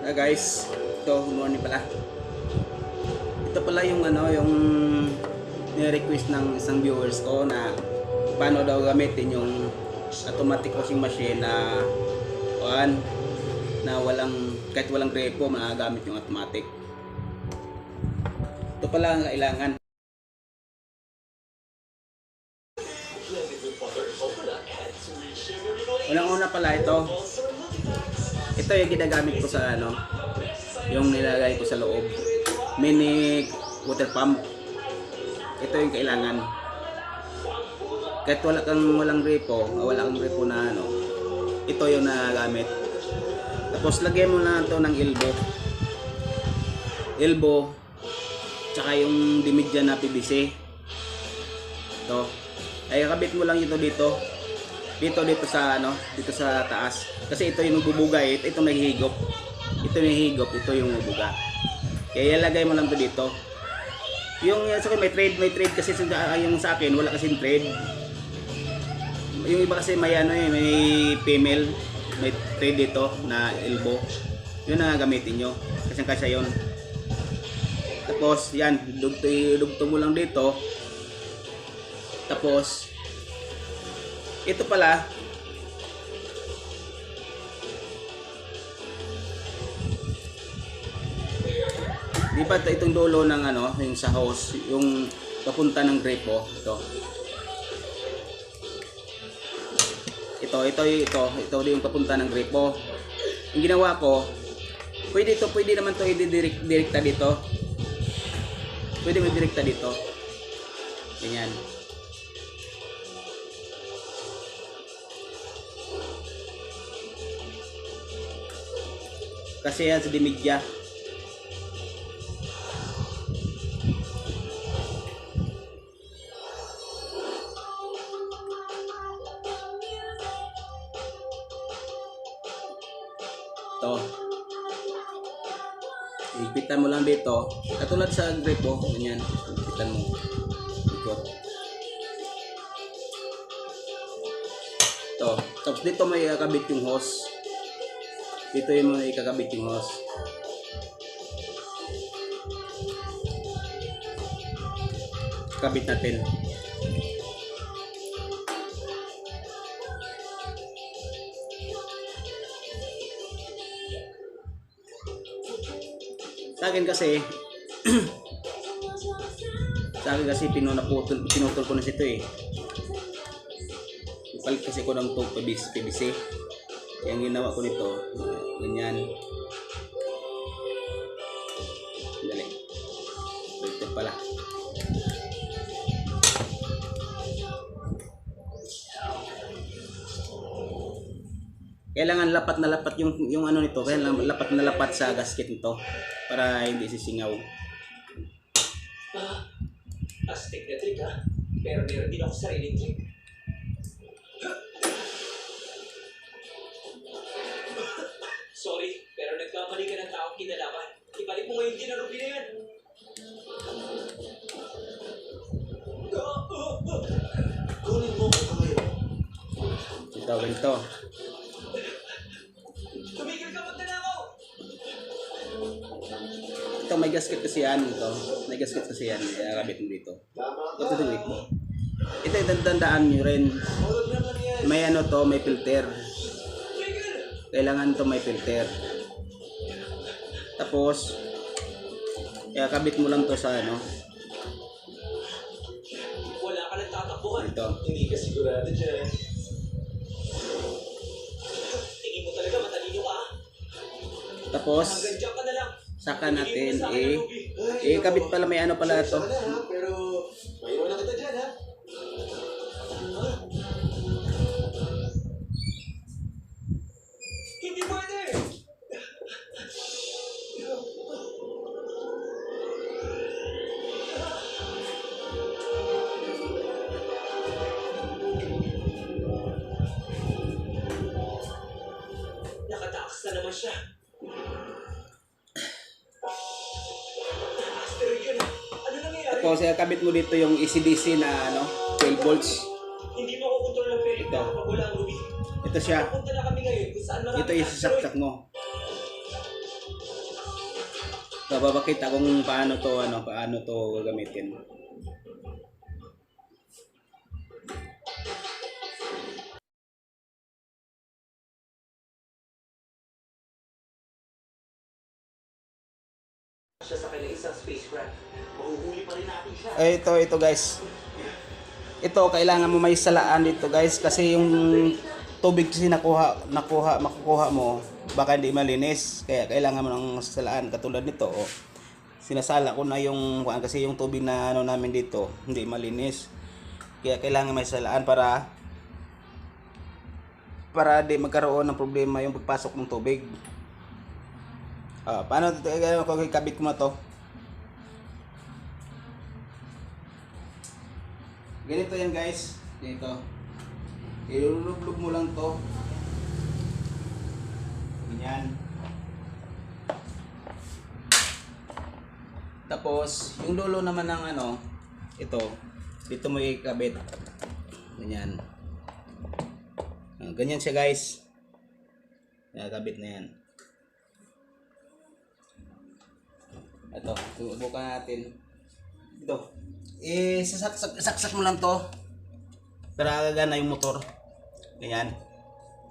Ah guys, ito, morning pala. Ito pala yung ano, yung ni-request ng isang viewers ko na paano daw gamitin yung automatic washing machine na kuan na walang kahit walang grepo magagamit yung automatic. Ito pala ang kailangan. Unang-una pala ito. Ito yung ginagamit ko sa ano, yung nilagay ko sa loob. Mini water pump. Ito yung kailangan. Kahit wala kang walang repo, o wala kang repo na ano, ito yung nagagamit. Tapos lagyan mo na ito ng elbow. Elbow, tsaka yung dimidya na PVC. Ito. Ay kabit mo lang ito dito. Dito dito sa ano, dito sa taas. Kasi ito yung bubuga eh. Ito nahihigop. Ito yung higop, ito yung bubuga. Kaya ilagay mo lang to dito. Yung sa akin, may trade, may trade kasi sa, ah, yung sa akin, wala kasing trade. Yung iba kasi may ano eh, may female, may trade dito na elbow. Yun na gamitin nyo. Kasi kasya yun. Tapos, yan, dugto, dugto mo lang dito. Tapos, ito pala, ito- itong dulo ng ano, yung sa hose, yung papunta ng grepo, ito. Ito, ito, ito, ito yung papunta ng grepo. Yung ginawa ko, pwede ito, pwede naman to i-direct direkta dito. Pwede mo direkta dito. Ganyan. Kasi yan sa dimidya. To. Ipitan mo lang dito. Katulad sa gripo, ganyan. Ipitan mo. Ikot. To. Tapos dito may kakabit yung hose. Dito yung mga ikakabit yung. Kabit natin. Sa akin kasi, sa akin kasi pinunaputol, pinutol ko na ito eh. Ipalit kasi ko ng tug PVC. PVC. Kaya ang ginawa ko nito, ganyan. Dali. Dito pala. Kailangan lapat na lapat yung yung ano nito, kailangan lapat na lapat sa gasket nito para hindi sisingaw. Ah, astig na trick ha. Pero meron din ako sariling trick. Ito, ganito. Ito may gasket kasi yan ito. May gasket kasi yan. Kaya kabit mo dito. Ito din mo. Ito yung tandaan nyo rin. May ano to, may filter. Kailangan to may filter. Tapos, kaya kabit mo lang to sa ano, Wala ka lang tatakbuhan. dito. Hindi ka sigurado dyan. Tapos, saka natin eh, eh kabit pala may ano pala to. Pero, may iwan na kita dyan ha? Hindi pwede! Nakatakas na naman siya. Kaya kabit mo dito yung ECDC na ano, 12 volts. Hindi makukontrol ng Felix Ito. kapag wala ang ruby. Ito siya. Punta na kami ngayon kung saan marami Ito yung sasaksak mo. Babakita kung paano to ano, paano to gagamitin. Siya sa kanilang isang spacecraft. Eh, ito, ito guys. Ito, kailangan mo may salaan dito guys kasi yung tubig kasi nakuha, nakuha, makukuha mo, baka hindi malinis. Kaya kailangan mo ng salaan katulad nito. Oh. Sinasala ko na yung, kasi yung tubig na ano namin dito, hindi malinis. Kaya kailangan may salaan para para di magkaroon ng problema yung pagpasok ng tubig. Ah, paano ito? Ano kabit ko na to? Ganito yan guys. Dito. Ilulublog mo lang to. Ganyan. Tapos, yung dulo naman ng ano, ito, dito mo ikabit. Ganyan. Ah, Ganyan siya guys. Nakakabit na yan. Ito, subukan natin. Ito. Eh, sasaksak saksak mo lang to. Para gagana yung motor. Ganyan.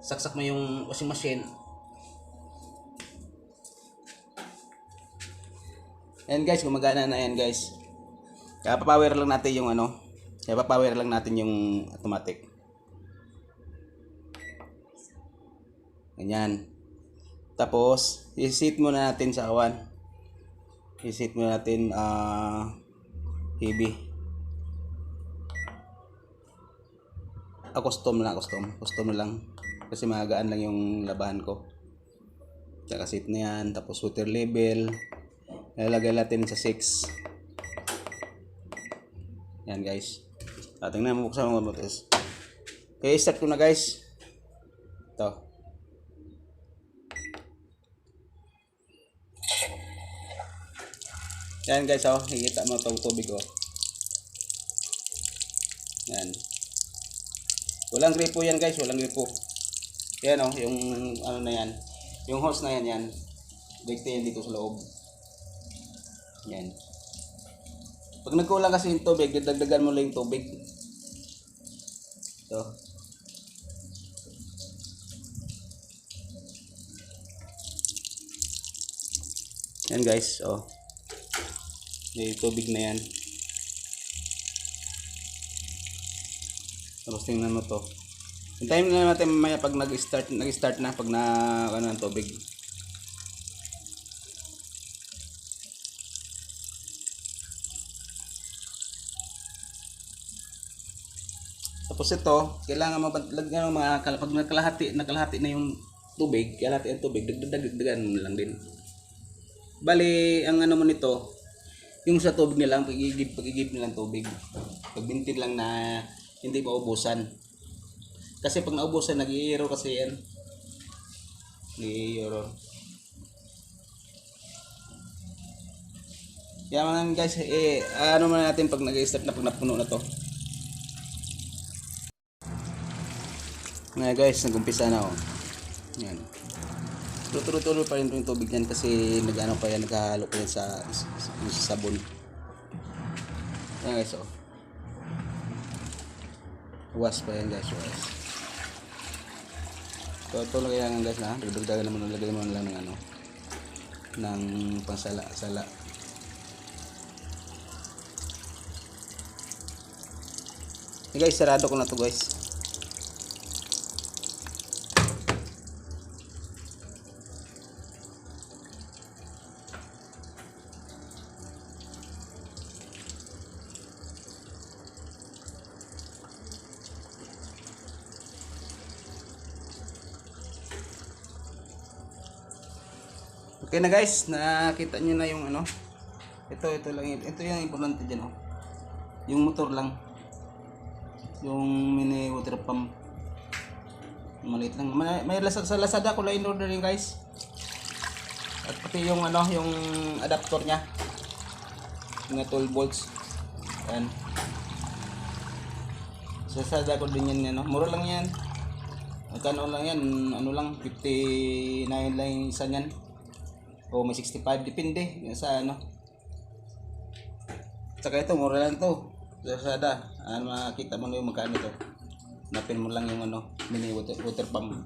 Saksak mo yung washing machine. Ayan guys, gumagana na yan guys. Kaya papower lang natin yung ano. Kaya papower lang natin yung automatic. Ganyan. Tapos, i-set muna natin sa awan. I-set muna natin ah heavy. Ah, custom na, custom. Custom na lang. Kasi magaan lang yung labahan ko. Tsaka seat na yan. Tapos water level. Lalagay natin sa 6. Yan guys. Ah, tingnan mo buksan mo mabutes. Okay, start ko na guys. Ito. Yan guys, oh, higita mo itong tubig oh. Yan. Walang gripo yan guys, walang gripo. Yan oh, yung ano na yan. Yung hose na yan yan. Dikte yan dito sa loob. Yan. Pag nagkulang kasi yung tubig, dagdagan mo lang yung tubig. Ito. Yan guys, oh. May tubig na yan. Tapos tingnan mo to. Hintayin na natin mamaya pag nag-start, nag-start na pag na ano ng tubig. Tapos ito, kailangan mabalagyan ng mga pag nakalahati, nakalahati na yung tubig, kalahati ang tubig, dagdagan mo lang din. Bali, ang ano mo nito, yung sa tubig nilang pagigib pagigib nilang tubig. Pagbintin lang na hindi pa ubusan. Kasi pag naubusan nag-i-error kasi yan. Nag-i-error. Yan mga guys, eh, ano man natin pag nag-start na pag napuno na to. Ngayon guys, nag-umpisa na oh. Yan. Tutuloy-tuloy pa rin yung tubig yan kasi nag-ano pa yan, naghahalo pa yan sa, sa sabon. Yan guys, oh. Was pa yan guys, was. So, ito lang yan guys na. Dagdagan naman, lagay mo lang ng ano, ng pansala-sala. Hey guys, sarado ko na to guys. Okay na guys, nakita nyo na yung ano. Ito, ito lang yun. Ito yung importante dyan oh. Yung motor lang. Yung mini water pump. Maliit lang. May, may sa Lazada ko lang in-order yun guys. At pati yung ano, yung adapter niya. Yung 12 volts. Ayan. Sa Lazada ko din yan, ano. Mura lang yan. Magkano lang yan, ano lang, 59 lang isa niyan. O may 65, depende Yan sa ano. Saka ito, mura lang to. Lazada, ano makita mo na yung magkano to. Napin mo lang yung ano, mini water, water pump.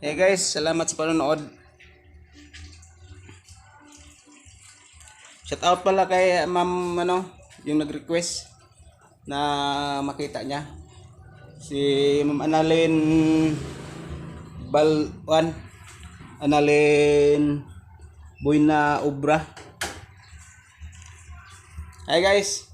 Hey guys, salamat sa panonood. Shout out pala kay Ma'am ano, yung nag-request na makita niya. Si Ma'am Annalyn Balwan Annalyn Buena Obra. Hi guys.